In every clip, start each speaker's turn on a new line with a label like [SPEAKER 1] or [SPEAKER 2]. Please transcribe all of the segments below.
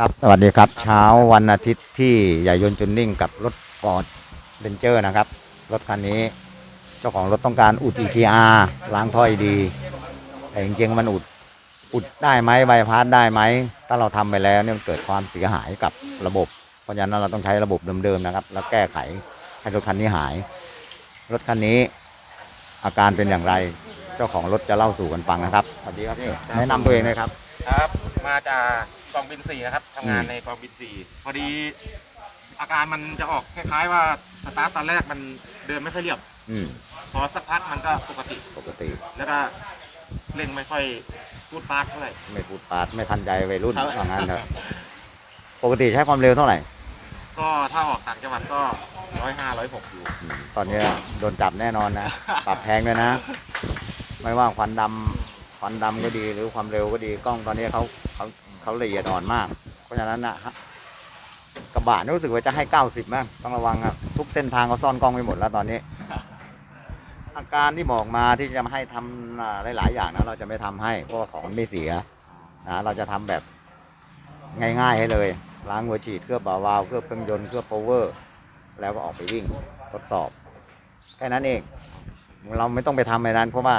[SPEAKER 1] ครับสวัสดีครับ เช้าวันอาทิตย์ที่ใหญ่ยนต์จุนนิ่งกับรถฟอร์ดเ n นเจอร์นะครับ รถคันนี้ เจ้าของรถต้องการอุด EGR ล้างถ้อยดี แต่จริงๆมันอุดอุดได้ไหมใบพัดได้ไหม ถ้าเราทำไปแล้วเนี่ยมันเกิดความเสียหายกับระบบ เพราะฉะนั้นเราต้องใช้ระบบเดิมๆนะครับ แล้วแก้ไขให้รถคันนี้หาย รถคันนี้อาการเป็นอย่างไร เจ้าของรถจะเล่าสู่กันฟังนะครับสวัสดีครับพี่แนะนำตัวเองเลยครับ
[SPEAKER 2] ครับ มาจาก กองบินสี่นะครับทำงาน
[SPEAKER 1] อืม
[SPEAKER 2] ในกองบินสี่พอดีอาการมันจะออกคล้ายๆว่าสตาร์ทตอนแรกมันเดินไม่ค่อยเรียบ
[SPEAKER 1] อืม
[SPEAKER 2] พอสักพักมันก็ปกติ
[SPEAKER 1] ปกติ
[SPEAKER 2] แล้วก็เร่งไม่ค่อยพูดปาดเท่าไหร่
[SPEAKER 1] ไม่พูดปาดไม่ทันใจวัยรุ่น
[SPEAKER 2] ครับ
[SPEAKER 1] ว่างั้นเถอะปกติใช้ความเร็วเท่าไหร่
[SPEAKER 2] ก็ถ้าออกต่างจังหวัดก็ร้อยห้าร้อยหกอยู่
[SPEAKER 1] อืมตอนนี้โดนจับแน่นอนนะ ปรับแพงด้วยนะ ไม่ว่าควันดำ ควันดำก็ดีหรือความเร็วก็ดีกล้องตอนนี้เขาเขาเขาละเอียดอ่อนมาก เพราะฉะนั้นนะฮะกระบะนี่รู้สึกว่าจะให้ 90มั้งต้องระวังครับ ทุกเส้นทางเขาซ่อนกล้องไปหมดแล้วตอนนี้ อาการที่บอกมาที่จะมาให้ทำอ่าหลาย ๆ อย่างนะเราจะไม่ทำให้เพราะว่าของมันไม่เสียนะเราจะทำแบบง่าย ๆ ให้เลย ล้างหัวฉีดเคลือบเบาวาล์วเคลือบเครื่องยนต์เคลือบโพเวอร์ แล้วก็ออกไปวิ่งทดสอบแค่นั้นเองเราไม่ต้องไปทำอะไรนั้นเพราะว่า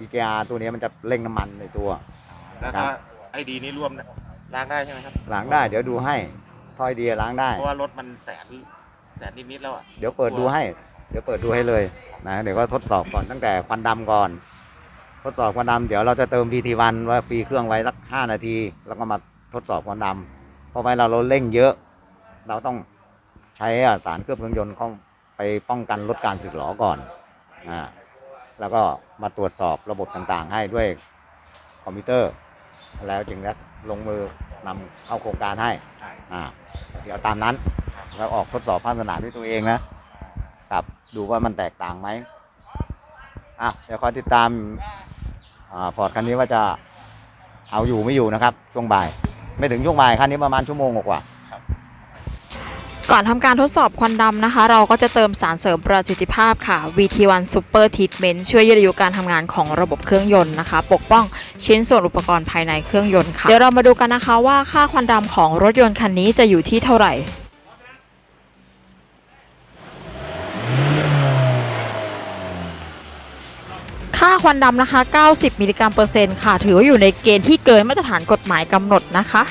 [SPEAKER 1] EGR ตัวนี้มันจะเร่งน้ำมันในตัว
[SPEAKER 2] แล้ว
[SPEAKER 1] ครั
[SPEAKER 2] ก็
[SPEAKER 1] บ
[SPEAKER 2] ไอดีนี้รวมล้างได้ใช่ไหมครับ
[SPEAKER 1] ล้างได้เดี๋ยวดูให้ถ้อยดีล้างได้
[SPEAKER 2] เพราะว่ารถมันแสนแสนนิดๆแล้วอะ
[SPEAKER 1] เดี๋ยวเปิดดูให้ เดี๋ยวเปิดดูให้เลยนะเดี๋ยวก็ทดสอบก่อนตั้งแต่ควันดำก่อน ทดสอบควันดำเดี๋ยวเราจะเติม PT1 ว่าฟรีเครื่องไว้สักห้านาที แล้วก็มาทดสอบควันดำเพราะไว้เราเราเร่งเยอะ เราต้องใช้อะสารเคลือบเครื่องยนต์เข้าไปป้องกันลดการสึกหรอก่อนอ่า แล้วก็มาตรวจสอบระบบต่างๆ ให้ด้วยคอมพิวเตอร์ แล้วจึงจะลงมือนำเข้าโครงการให้
[SPEAKER 2] ใช่
[SPEAKER 1] อ่าเดี๋ยวตามนั้นแล้วออกทดสอบภาคสนามด้วยตัวเองนะครับดูว่ามันแตกต่างไหมอะเดี๋ยวคอยติดตามฟอร์ดคันนี้ว่าจะเอาอยู่ไม่อยู่นะครับช่วงบ่าย ไม่ถึงช่วงบ่ายคันนี้ประมาณชั่วโมงกว่า
[SPEAKER 3] ก่อนทำการทดสอบควันดำนะคะ เราก็จะเติมสารเสริมประสิทธิภาพค่ะ VT1 Super Treatment ช่วยยืดอายุการทำงานของระบบเครื่องยนต์นะคะ ปกป้องชิ้นส่วนอุปกรณ์ภายในเครื่องยนต์ค่ะ เดี๋ยวเรามาดูกันนะคะว่าค่าควันดำของรถยนต์คันนี้จะอยู่ที่เท่าไหร่ค่าควันดำนะคะ 90 มิลลิกรัมเปอร์เซ็นต์ค่ะ ถือว่าอยู่ในเกณฑ์ที่เกินมาตรฐานกฎหมายกำหนดนะคะ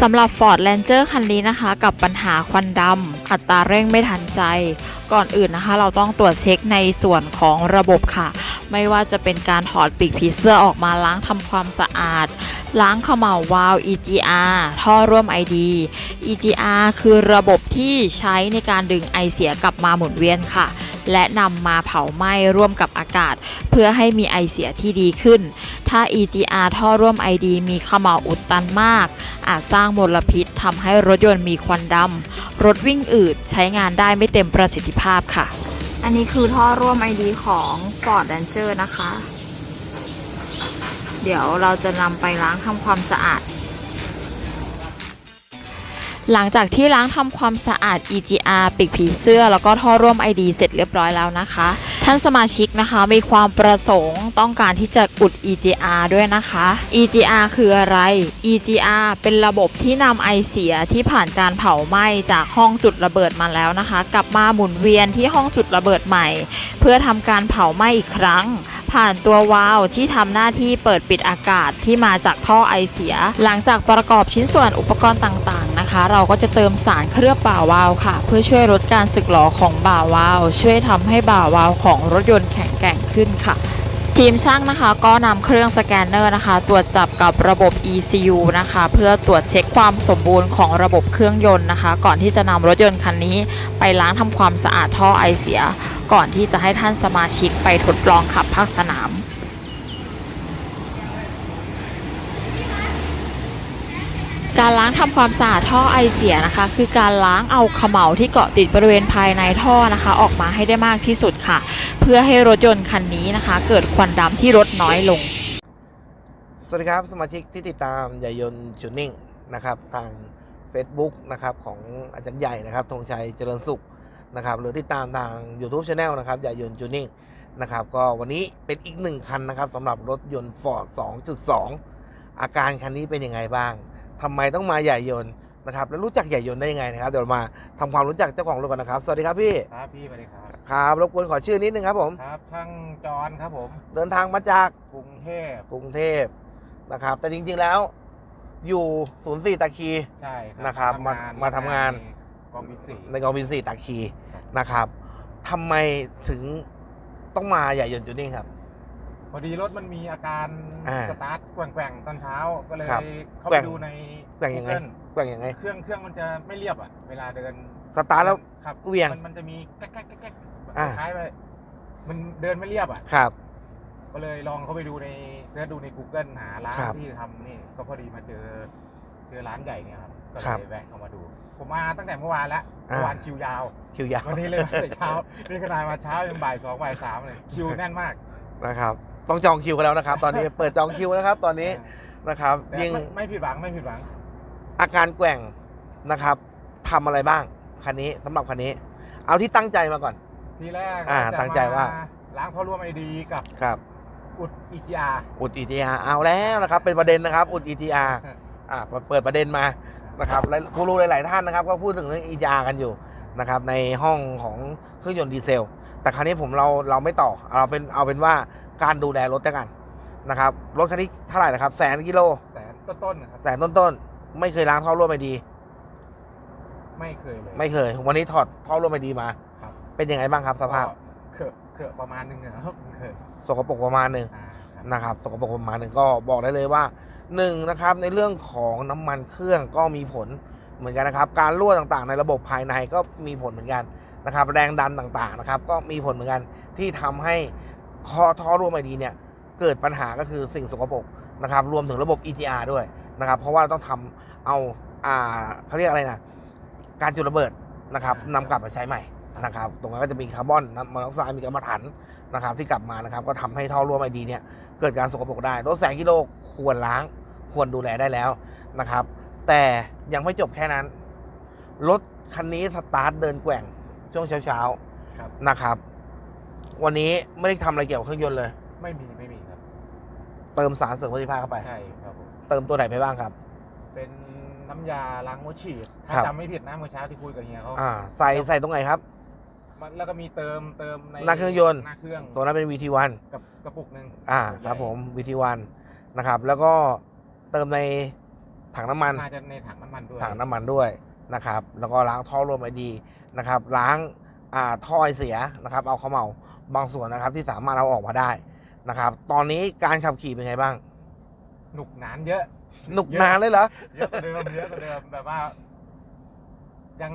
[SPEAKER 3] สำหรับ Ford Ranger คันนี้นะคะ กับปัญหาควันดำอัตราเร่งไม่ทันใจ ก่อนอื่นนะคะ เราต้องตรวจเช็คในส่วนของระบบค่ะ ไม่ว่าจะเป็นการถอดปีกผีเสื้อออกมาล้างทำความสะอาด ล้างเขม่าวาล์ว EGR ท่อร่วม ID EGR คือระบบที่ใช้ในการดึงไอเสียกลับมาหมุนเวียนค่ะและนำมาเผาไหม้ร่วมกับอากาศ เพื่อให้มีไอเสียที่ดีขึ้น ถ้า EGR ท่อร่วม ID มีเขม่าอุดตันมาก อาจสร้างมลพิษทำให้รถยนต์มีควันดำรถวิ่งอืดใช้งานได้ไม่เต็มประสิทธิภาพค่ะ อันนี้คือท่อร่วม ID ของ Ford Ranger นะคะ เดี๋ยวเราจะนำไปล้างทำความสะอาดหลังจากที่ล้างทำความสะอาด EGR ปีกผีเสื้อ แล้วก็ท่อร่วม ID เสร็จเรียบร้อยแล้วนะคะ ท่านสมาชิกนะคะมีความประสงค์ต้องการที่จะอุด EGR ด้วยนะคะ EGR คืออะไร EGR เป็นระบบที่นำไอเสียที่ผ่านการเผาไหม้จากห้องจุดระเบิดมาแล้วนะคะ กลับมาหมุนเวียนที่ห้องจุดระเบิดใหม่ เพื่อทำการเผาไหม้อีกครั้ง ผ่านตัววาล์วที่ทำหน้าที่เปิดปิดอากาศที่มาจากท่อไอเสีย หลังจากประกอบชิ้นส่วนอุปกรณ์ต่างๆนะคะ เราก็จะเติมสารเคลือบบ่าวาล์วค่ะ เพื่อช่วยลดการสึกหรอของบ่าวาล์วช่วยทำให้บ่าวาล์วของรถยนต์แข็งแกร่งขึ้นค่ะ ทีมช่างนะคะก็นำเครื่องสแกนเนอร์นะคะ ตรวจจับกับระบบ ECU นะคะ เพื่อตรวจเช็คความสมบูรณ์ของระบบเครื่องยนต์นะคะ ก่อนที่จะนำรถยนต์คันนี้ ไปล้างทำความสะอาดท่อไอเสีย ก่อนที่จะให้ท่านสมาชิกไปทดลองขับภาคสนาม การล้างทำความสะอาดท่อไอเสียนะคะ คือการล้างเอาเขม่าที่เกาะติดบริเวณภายในท่อนะคะ ออกมาให้ได้มากที่สุดค่ะ เพื่อให้รถยนต์คันนี้นะคะ เกิดควันดำที่ลดน้อยลง
[SPEAKER 4] สวัสดีครับ สมาชิกที่ติดตามใหญ่ยนต์จูนิ่งนะครับ ทาง Facebook นะครับของอาจารย์ใหญ่นะครับธงชัยเจริญสุขนะครับหรือติดตามทาง YouTube Channel นะครับใหญ่ยนต์จูนิ่งนะครับก็วันนี้เป็นอีกหนึ่งคันนะครับสำหรับรถยนต์ Ford 2.2 อาการคันนี้เป็นยังไงบ้าง ทำไมต้องมาใหญ่ยนต์นะครับแล้วรู้จักใหญ่ยนต์ได้ยังไงนะครับเดี๋ยวเรามาทำความรู้จักเจ้าของรถกันนะครับ สวัสดีครับพี่
[SPEAKER 2] ครับพี่สวัสดีครับ
[SPEAKER 4] ครับรบกวนขอชื่อนิดนึงครับผม
[SPEAKER 2] ครับช่างจอนครับผม
[SPEAKER 4] เดินทางมาจาก
[SPEAKER 2] กรุงเทพ
[SPEAKER 4] กรุงเทพนะครับ แต่จริงๆแล้วอยู่ศูนย์สี่ตะคี
[SPEAKER 2] ใช่ครั
[SPEAKER 4] นะครับมามาทำงาน
[SPEAKER 2] ในกองบินสี่
[SPEAKER 4] ในกองบินสี่ตะคีนะครับทำไมถึงต้องมาใหญ่ยนต์จูนิ่งครับ
[SPEAKER 2] พอดีรถมันมีอาการ
[SPEAKER 4] อ่า
[SPEAKER 2] สตาร์ทแกว่งๆตอนเช้าก็เลย
[SPEAKER 4] ครับ
[SPEAKER 2] เข้า
[SPEAKER 4] แกว่
[SPEAKER 2] ไป
[SPEAKER 4] ง
[SPEAKER 2] ดูใน
[SPEAKER 4] แกว่งยังไง
[SPEAKER 2] Google
[SPEAKER 4] แกว่งยังไง
[SPEAKER 2] เครื่องเครื่องมันจะไม่เรียบอะ เวลาเดิน
[SPEAKER 4] สตาร์ทแล้ว
[SPEAKER 2] ครับ
[SPEAKER 4] เหวี่ยง
[SPEAKER 2] มันมันจะมีแก๊กแก๊กแก๊กแก๊ก
[SPEAKER 4] อ่า
[SPEAKER 2] คล้ายๆไปมันเดินไม่เรียบอะ
[SPEAKER 4] ครับ
[SPEAKER 2] ก็เลยลองเข้าไปดูในเสิร์ชดูใน Google หาร้าน
[SPEAKER 4] ครับ
[SPEAKER 2] ที่ทำนี่ก็พอดีมาเจอเจอร้านใหญ่เนี่ยครับก็
[SPEAKER 4] ครับ
[SPEAKER 2] เลยแวะเข้ามาดู ผมมาตั้งแต่เมื่อวานแล้ว
[SPEAKER 4] อ่า
[SPEAKER 2] เมื่อวานคิวยาว
[SPEAKER 4] คิวยาว
[SPEAKER 2] วันนี้เลยมาแต่เช้า นี่ขนาดมาเช้ายังบ่ายสองบ่ายสามเลยคิวแน่นมาก
[SPEAKER 4] นะครับ ต้องจองคิวกันแล้วนะครับ ตอนนี้เปิดจองคิวนะครับ ตอนนี้นะครับ
[SPEAKER 2] แต่
[SPEAKER 4] ยิ่ง
[SPEAKER 2] ไม่ไม่ผิดหวังไม่ผิดหวัง
[SPEAKER 4] อาการแกว่งนะครับทำอะไรบ้างคันนี้สำหรับคันนี้ เอาที่ตั้งใจมาก่อน
[SPEAKER 2] ทีแรก
[SPEAKER 4] อ่า
[SPEAKER 2] จะ
[SPEAKER 4] ตั้งใจว่า
[SPEAKER 2] ล้างท่อร่วมไอดีกับ
[SPEAKER 4] ครับ
[SPEAKER 2] อุด EGR
[SPEAKER 4] อุด ETR เอาแล้วนะครับ เป็นประเด็นนะครับ อุด ETR อ่าเปิดประเด็นมา นะครับและผู้รู้หลาย ๆ ท่านนะครับก็พูดถึงเรื่อง ETR กันอยู่นะครับในห้องของเครื่องยนต์ดีเซล แต่ครั้นี้ผมเราเราไม่ต่อเราเป็นเอาเป็นว่าการดูแลรถด้วยกันนะครับรถคันนี้เท่าไหร่นะครับ แสนกิโล
[SPEAKER 2] แสนต้นๆนะครับ
[SPEAKER 4] แสนต้นๆ ไม่เคยล้างท่อร่วมไม่ดี
[SPEAKER 2] ไม่เคยเลย
[SPEAKER 4] ไม่เคย วันนี้ถอดท่อร่วมไม่ดีมา
[SPEAKER 2] ครับ
[SPEAKER 4] เป็นยังไงบ้างครับสภาพ
[SPEAKER 2] ก็เขือะเขือะประมาณหนึงนะครับเขือะ
[SPEAKER 4] สกปรกประมาณหนึ่ง
[SPEAKER 2] อ่าครับ
[SPEAKER 4] นะครับสกปรกประมาณหนึ่งก็บอกได้เลยว่า หนึ่งนะครับในเรื่องของน้ำมันเครื่องก็มีผลเหมือนกันนะครับ การรั่วต่างๆ ในระบบภายในก็มีผลเหมือนกันนะครับ แรงดันต่างๆนะครับ ก็มีผลเหมือนกันที่ทำให้คอท่อรั่วไม่ดีเนี่ยเกิดปัญหาก็คือสิ่งสกปรกนะครับ รวมถึงระบบ EGR ด้วยนะครับ เพราะว่าต้องทำเอาอ่าเขาเรียกอะไรนะการจุดระเบิดนะครับนำกลับมาใช้ใหม่ นะครับ ตรงนั้นก็จะมีคาร์บอนน้ำมอนอกไซด์มีกรรมฐานนะครับ ที่กลับมานะครับ ก็ทำให้ท่อรั่วไม่ดีเนี่ยเกิดการสกปรกได้รถแสนกิโลควรล้างควรดูแลได้แล้วนะครับ แต่ยังไม่จบแค่นั้น รถคันนี้สตาร์ทเดินแกว่งช่วงเช้า
[SPEAKER 2] ครับ
[SPEAKER 4] ๆนะครับ วันนี้ไม่ได้ทำอะไรเกี่ยวกับเครื่องยนต์เลย
[SPEAKER 2] ไม่มีไม่มีครับ
[SPEAKER 4] เติมสารเสริมประสิทธิภาพเข้าไป
[SPEAKER 2] ใช่ครับผม
[SPEAKER 4] เติมตัวไหนไปบ้างครับ
[SPEAKER 2] เป็นน้ำยาล้างหัวฉีด
[SPEAKER 4] ครั
[SPEAKER 2] ถ้า
[SPEAKER 4] บ
[SPEAKER 2] จำไม่ผิดนะเมื่อเช้าที่คุยกับเฮียเขา
[SPEAKER 4] อ่าใส่ใส่ตรงไหนครับ
[SPEAKER 2] มันแล้วก็มีเติมเติมใน
[SPEAKER 4] หน้าเครื่องยนต์
[SPEAKER 2] หน้าเครื่อง
[SPEAKER 4] ตัวนั้นเป็น VT1
[SPEAKER 2] กับกระปุกหนึ่ง
[SPEAKER 4] อ่าครับผม VT1 นะครับ แล้วก็เติมในถังน้ำมัน
[SPEAKER 2] น่าจะในถังน้ำมันด้วย
[SPEAKER 4] ถังน้ำมันด้วยนะครับ แล้วก็ล้างท่อร่วมไอดีนะครับ ล้างอ่าท่อไอเสียนะครับ เอาเข้าเมาบางส่วนนะครับที่สามารถเอาออกมาได้นะครับ ตอนนี้การขับขี่เป็นไงบ้าง
[SPEAKER 2] หนุกหนานเยอะ
[SPEAKER 4] หนุกนานเลยเหรอ
[SPEAKER 2] เยอะกว่าเดิมเยอะกว่าเดิมแบบว่า ยัง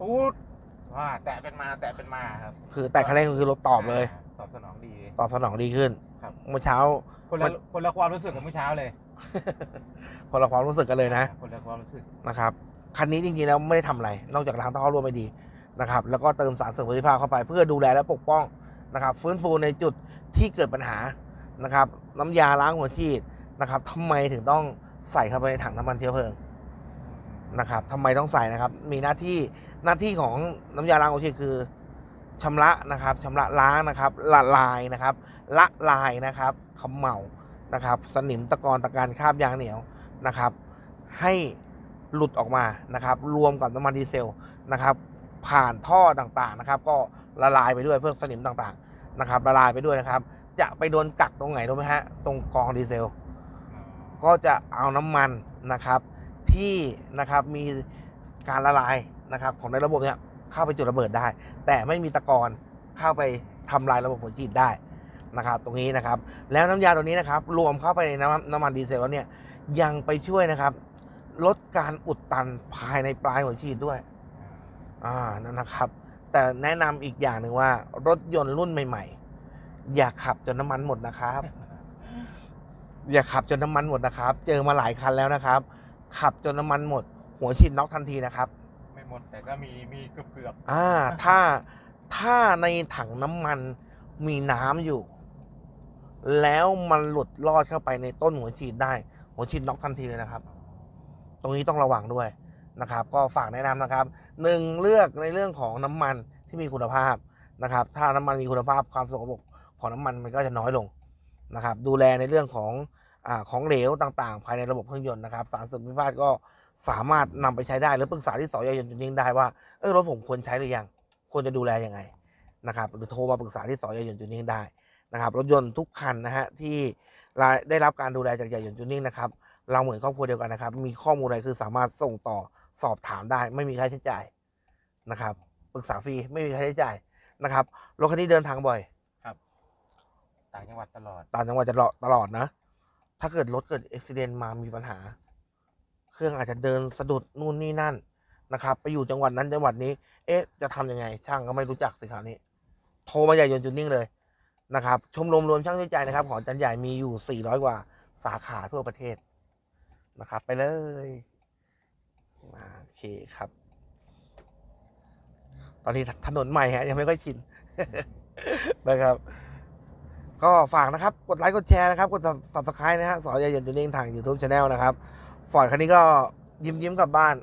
[SPEAKER 2] ปูด ว่าแตะเป็นมาแตะเป็นมาครับ
[SPEAKER 4] คือแต่คันเร่งคือรถตอบเลยา
[SPEAKER 2] ตอบสนองดี
[SPEAKER 4] ตอบสนองดีขึ้น
[SPEAKER 2] ครับ
[SPEAKER 4] เมื่อเช้า
[SPEAKER 2] คนละคนละความรู้สึกกับเมื่อเช้าเลย
[SPEAKER 4] คนละความรู้สึกกันเลยนะ
[SPEAKER 2] คนละความรู้สึก
[SPEAKER 4] นะครับคันนี้จริงๆแล้วไม่ได้ทำอะไรนอกจากล้างท่อร่วมไม่ดีนะครับแล้วก็เติมสารเสริมประสิทธิภาพเข้าไป เพื่อดูแลและปกป้องนะครับฟื้นฟูในจุดที่เกิดปัญหานะครับน้ำยาล้างหัวฉีดนะครับทำไมถึงต้องใส่เข้าไปในถังน้ำมันเชื้อเพลิง นะครับทำไมต้องใส่นะครับ มีหน้าที่หน้าที่ของน้ำยาล้างหัวฉีคือชำระนะครับชำระล้างนะครับละลายนะครับ ละลายนะครับเขมเหลานะครับ สนิมตะกอนตะการคราบยางเหนียวนะครับ ให้หลุดออกมานะครับ รวมกับน้ำมันดีเซลนะครับ ผ่านท่อต่างๆนะครับ ก็ละลายไปด้วยเพื่อสนิมต่างๆนะครับ ละลายไปด้วยนะครับ จะไปโดนกักตรงไหนรู้ไหมฮะตรงกองดีเซล ก็จะเอาน้ำมันนะครับ ที่นะครับมีการละลายนะครับของในระบบเนี่ยเข้าไปจุดระเบิดได้ แต่ไม่มีตะกอนเข้าไปทำลายระบบหัวฉีดได้นะครับตรงนี้นะครับ แล้วน้ำยาตัวนี้นะครับรวมเข้าไปในน้ำน้ำมันดีเซลแล้วเนี่ยยังไปช่วยนะครับ ลดการอุดตันภายในปลายหัวฉีดด้วยอ่านั่นนะครับ แต่แนะนำอีกอย่างหนึ่งว่า รถยนต์รุ่นใหม่ ๆ อย่าขับจนน้ำมันหมดนะครับ อย่าขับจนน้ำมันหมดนะครับ เจอมาหลายคันแล้วนะครับ ขับจนน้ำมันหมด หัวฉีดน็อกทันทีนะครับ
[SPEAKER 2] ไม่หมดแต่ก็มีมีเกือบเกือบ
[SPEAKER 4] อ่า ถ้าถ้าในถังน้ำมันมีน้ำอยู่ แล้วมันหลุดลอดเข้าไปในต้นหัวฉีดได้ หัวฉีดน็อกทันทีเลยนะครับ ตรงนี้ต้องระวังด้วยนะครับ ก็ฝากแนะนำนะครับหนึ่งเลือกในเรื่องของน้ำมันที่มีคุณภาพนะครับ ถ้าน้ำมันมีคุณภาพความสกปรกของน้ำมันมันก็จะน้อยลงนะครับ ดูแลในเรื่องของอา ของเหลวต่างๆ ภายในระบบเครื่องยนต์นะครับ สารเสริมพิพาทก็สามารถนำไปใช้ได้ หรือปรึกษาที่สอยยนต์จุนิ่งได้ว่าเออรถผมควรใช้หรือยังควรจะดูแลยังไงนะครับหรือโทรมาปรึกษาที่สอยยนต์จุนิ่งได้นะครับรถยนต์ทุกคันนะฮะที่ได้รับการดูแลจากใหญ่ยนต์จุนิ่งนะครับเราเหมือนครอบครัวเดียวกันนะครับ มีข้อมูลอะไรคือสามารถส่งต่อสอบถามได้ ไม่มีค่าใช้จ่ายนะครับปรึกษาฟรีไม่มีค่าใช้จ่ายนะครับรถคันนี้เดินทางบ่อย
[SPEAKER 2] ต่างจังหวัดตลอด
[SPEAKER 4] ต่างจังหวัดจะตลอดตลอดนะ ถ้าเกิดรถเกิดอุบิเหตุมามีปัญหา เครื่องอาจจะเดินสะดุดนู่นนี่นั่นนะครับ ไปอยู่จังหวัดนั้นจังหวัดนี้ เอ๊ะ จะทำยังไง ช่างก็ไม่รู้จักสิคราวนี้ โทรมาใหญ่ยนจุดนิ่งเลยนะครับ ชมรมรวมช่างด้วยใจนะครับ ของจันใหญ่มีอยู่ 400 กว่าสาขาทั่วประเทศนะครับ ไปเลยโอเคครับ ตอนนี้ถนนใหม่ฮะยังไม่ค่อยชินนะครับ ก็ฝากนะครับ กดไลค์ กดแชร์นะครับ กด subscribe นะฮะสอยาเย็นจูนิ่งทาง YouTube Channel นะครับ ฟอร์ดคันนี้ก็ยิ้มยิ้มๆกลับบ้าน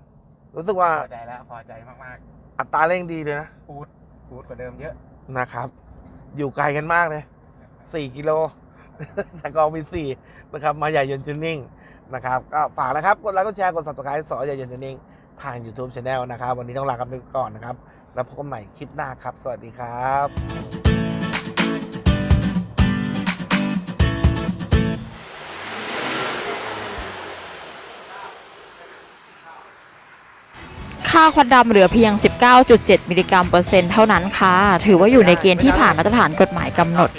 [SPEAKER 4] รู้สึกว่า
[SPEAKER 2] พอใจแล้วพอใจมาก
[SPEAKER 4] อัตราเร่งดีเลยนะ
[SPEAKER 2] ๆพูดพูดกว่าเดิมเยอะ
[SPEAKER 4] นะครับ อยู่ไกลกันมากเลย 4 กิโล จากกองมี4นะครับ มาใหญ่ยนต์จูนิ่งนะครับ ก็ฝากนะครับ กดไลค์ กดแชร์ กด subscribe สอยาเย็นจูนิ่งทาง YouTube Channel นะครับ วันนี้ต้องลากันไปก่อนนะครับ แล้วพบกันใหม่คลิปหน้าครับ สวัสดีครับ
[SPEAKER 3] ค่าควันดำเหลือเพียง 19.7 มิลลิกรัมเปอร์เซ็นต์เท่านั้นค่ะ ถือว่าอยู่ในเกณฑ์ที่ผ่านมาตรฐานกฎหมายกำหนด